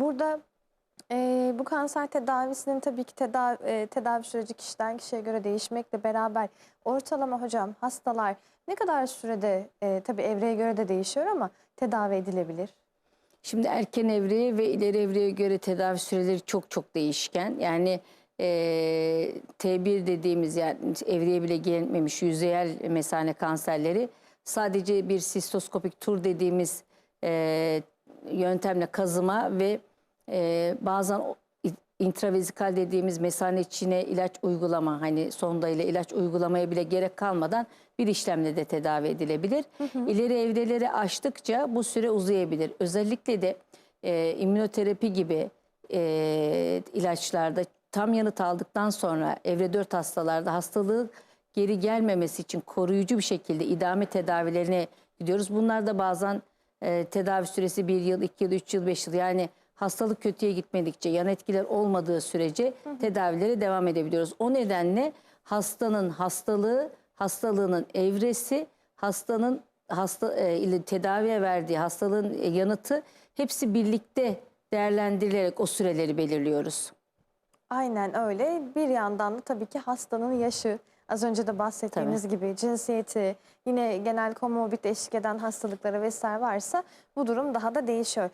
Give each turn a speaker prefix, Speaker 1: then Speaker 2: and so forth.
Speaker 1: Burada e, bu kanser tedavisinin tabii ki tedavi, e, tedavi süreci kişiden kişiye göre değişmekle beraber ortalama hocam hastalar ne kadar sürede e, tabii evreye göre de değişiyor ama tedavi edilebilir?
Speaker 2: Şimdi erken evreye ve ileri evreye göre tedavi süreleri çok çok değişken. Yani e, T1 dediğimiz yani evreye bile gelmemiş yüzeyel mesane kanserleri sadece bir sistoskopik tur dediğimiz e, yöntemle kazıma ve e, bazen intravezikal dediğimiz mesane içine ilaç uygulama hani sondayla ilaç uygulamaya bile gerek kalmadan bir işlemle de tedavi edilebilir. İleri evreleri aştıkça bu süre uzayabilir. Özellikle de e, immünoterapi gibi e, ilaçlarda tam yanıt aldıktan sonra evre 4 hastalarda hastalığı geri gelmemesi için koruyucu bir şekilde idame tedavilerine gidiyoruz. Bunlar da bazen e, tedavi süresi 1 yıl, 2 yıl, 3 yıl, 5 yıl yani hastalık kötüye gitmedikçe, yan etkiler olmadığı sürece tedavilere devam edebiliyoruz. O nedenle hastanın hastalığı, hastalığının evresi, hastanın hasta e, tedaviye verdiği hastalığın e, yanıtı hepsi birlikte değerlendirilerek o süreleri belirliyoruz.
Speaker 1: Aynen öyle. Bir yandan da tabii ki hastanın yaşı, az önce de bahsettiğiniz gibi cinsiyeti, yine genel komorbid eşlik eden hastalıkları vesaire varsa bu durum daha da değişiyor.